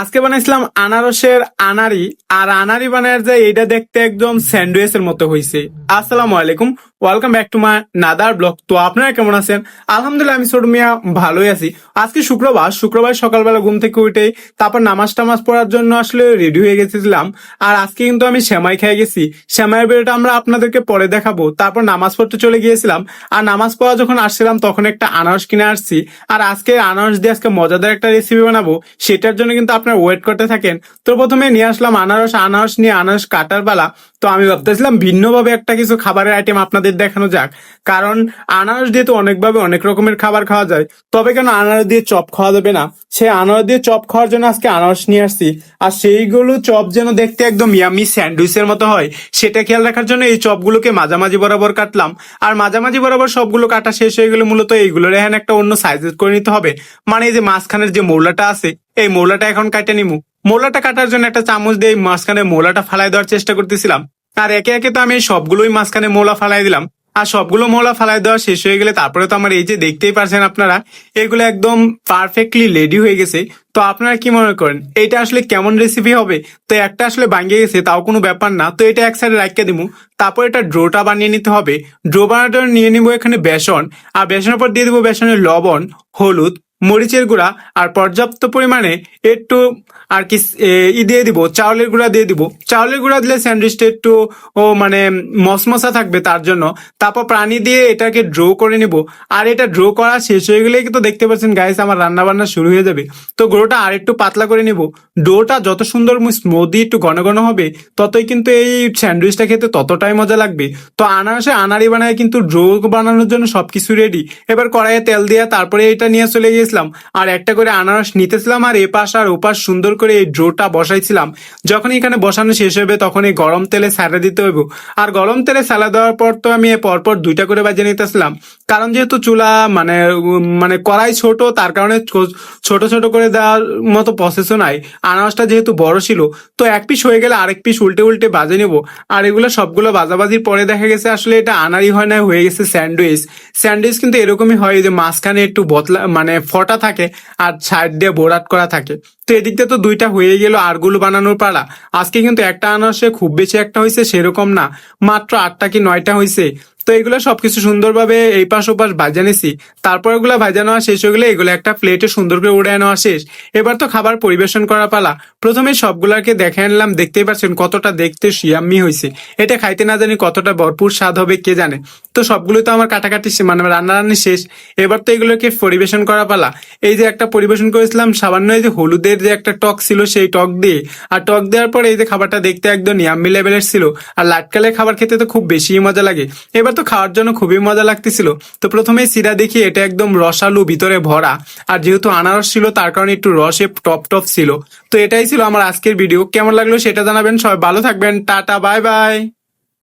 আজকে বানাইছিলাম আনারসের আনারি, আর আনারি বানায় যে এটা দেখতে একদম স্যান্ডউইচ এর মতো হয়েছে আসসালামু আলাইকুম, ওয়েলকাম ব্যাক টু মাই নাদার ব্লগ। তো আপনারা কেমন আছেন? আলহামদুলিল্লাহ, আমি ছোট মিয়া, ভালোই আছি। আজকে শুক্রবার শুক্রবার সকালবেলা ঘুম থেকে উঠে তারপর নামাজ টামাজ পড়ার জন্য আসলে রেডি হয়ে গেছিলাম। আর আজকে কিন্তু আমি সেমাই খেয়ে গেছি। সেমাইয়ের ভিডিওটা আমরা আপনাদেরকে পরে দেখাবো। তারপর নামাজ পড়তে চলে গিয়েছিলাম। আর নামাজ পড়া যখন আসছিলাম, তখন একটা আনারস কিনে আসছি। আর আজকে আনারস দিয়ে আজকে মজাদার একটা রেসিপি বানাবো। সেটার জন্য কিন্তু আপনারা ওয়েট করতে থাকেন। তো প্রথমে নিয়ে আসলাম আনারস। আনারস নিয়ে আনারস কাটার বেলা তো আমি ভাবতেছিলাম ভিন্নভাবে একটা কিছু খাবারের আইটেম আপনাদের দেখানো যাক। কারণ আনারস দিয়ে তো অনেকভাবে অনেক রকমের খাবার খাওয়া যায়। তবে কেন আনারস দিয়ে চপ খাওয়া যাবে না? সে আনারস দিয়ে চপ খাওয়ার জন্য আজকে আনারস নিয়ে আসছি। আর সেইগুলো চপ যেন দেখতে একদম ইয়ামি স্যান্ডউইচের মতো হয়, সেটা খেয়াল রাখার জন্য এই চপগুলোকে মাঝামাঝি বরাবর কাটলাম। আর মাঝামাঝি বরাবর সবগুলো কাটা শেষ হয়ে গেলে মূলত এইগুলোর এখন একটা অন্য সাইজের করে নিতে হবে। মানে এই যে মাঝখানের যে মৌলাটা আছে এই মৌলাটা এখন কাটে নিমু। মৌলাটা কাটার জন্য একটা চামচ দিয়ে মাঝখানে মৌলাটা ফালাই দেওয়ার চেষ্টা করতেছিলাম। আর একে একে তো আমি সবগুলোই মাঝখানে মৌলা ফালাই দিলাম। আর সবগুলো মৌলা ফালাই দেওয়া শেষ হয়ে গেলে তারপরে তো আমার এই যে দেখতেই পারছেন আপনারা, এগুলো একদম পারফেক্টলি রেডি হয়ে গেছে। তো আপনারা কি মনে করেন এটা আসলে কেমন রেসিপি হবে? তো একটা আসলে ভাঙিয়ে গেছে, তাও কোনো ব্যাপার না। তো এটা এক সাইডে রাখিয়ে দিবো তারপর এটা ড্রোটা বানিয়ে নিতে হবে। ড্রো বানানোর নিয়ে নিবো এখানে বেসন। আর বেসনের পর দিয়ে দিবো বেসনের লবণ, হলুদ মরিচের গুঁড়া আর পর্যাপ্ত পরিমাণে একটু আর কি ই দিয়ে দিব, চাউলের গুঁড়া দিয়ে দিব। চাউলের গুঁড়া দিলে স্যান্ডউইচটা একটু, ও মানে মসমসা থাকবে তার জন্য। তারপর প্রাণী দিয়ে এটাকে ড্র করে নিব। আর এটা ড্র করা শেষ হয়ে গেলেই তো দেখতে পাচ্ছেন গাইস আমার রান্না বান্না শুরু হয়ে যাবে। তো গুঁড়োটা আর একটু পাতলা করে নিব। ডোটা যত সুন্দর স্মুদি একটু ঘন ঘন হবে, ততই কিন্তু এই স্যান্ডউইচটা খেতে ততটাই মজা লাগবে। তো আনারসে আনারি বানায় কিন্তু ড্রো বানানোর জন্য সবকিছু রেডি এবার কড়াইয়ে তেল দিয়ে তারপরে এটা নিয়ে চলে গিয়েছিলাম আর একটা করে আনারস নিতেছিলাম আর এপাশ আর ওপাশ সুন্দর করে এই ড্রোটা বসাইছিলাম। যখন এখানে বসানো শেষ হবে তখন এই গরম তেলে স্যালা দিতে হইব। আর গরম তেলে স্যালা দেওয়ার পর তো আমি পরপর দুইটা করে বাজে নিতেছিলাম। কারণ যেহেতু চুলা মানে মানে কড়াই ছোট, তার কারণে ছোট ছোট করে দেওয়ার মতো প্রসেসও নাই। আনারসটা যেহেতু বড় ছিল, তো এক পিস হয়ে গেলে আরেক পিস উল্টে উল্টে বাজে নেব। আর এগুলো সবগুলো বাজাবাজির পরে দেখা গেছে আসলে এটা আনারই হয় না, হয়ে গেছে স্যান্ডউইচ। স্যান্ডউইচ কিন্তু এরকমই হয় যে মাঝখানে একটু বতলা মানে ফটা থাকে আর সাইড দিয়ে বোরাট করা থাকে। তো এদিক দিয়ে তো দুইটা হয়ে গেল আরগুলো বানানোর পাড়া আজকে কিন্তু একটা আনারসে খুব বেশি একটা হয়েছে সেরকম না। মাত্র আটটা কি নয়টা হয়েছে? তো এগুলো সবকিছু সুন্দরভাবে এই পাশ ওপাশ ভাজা নিছি তারপর এগুলো ভাজা নেওয়া শেষ হয়ে গেলে এগুলো একটা প্লেটে সুন্দর করে উড়ে নেওয়া শেষ। এবার তো খাবার পরিবেশন করা পালা। প্রথমে সবগুলাকে দেখে আনলাম দেখতেই পাচ্ছেন কতটা দেখতে শিয়াম্মি হয়েছে এটা খাইতে না জানি কতটা ভরপুর স্বাদ হবে, কে জানে। তো সবগুলো তো আমার কাটাকাটি মানে রান্নারান্নি শেষ। এবার তো এগুলোকে পরিবেশন করা পালা। এই যে একটা পরিবেশন করেছিলাম, সামান্য এই যে হলুদের যে একটা টক ছিল সেই টক দিয়ে। আর টক দেওয়ার পরে এই যে খাবারটা দেখতে একদম ইয়াম্মি লেভেলের ছিল। আর লাটকালের খাবার খেতে তো খুব বেশি মজা লাগে। এবার তো খাওয়ার জন্য খুবই মজা লাগতেছিল। তো প্রথমে সিরা দেখি এটা একদম রসালু ভিতরে ভরা। আর যেহেতু আনারস ছিল, তার কারণে একটু রসে টপ টপ ছিল। তো এটাই ছিল আমার আজকের ভিডিও কেমন লাগল সেটা জানাবেন সবাই। ভালো থাকবেন। Tata, bye bye.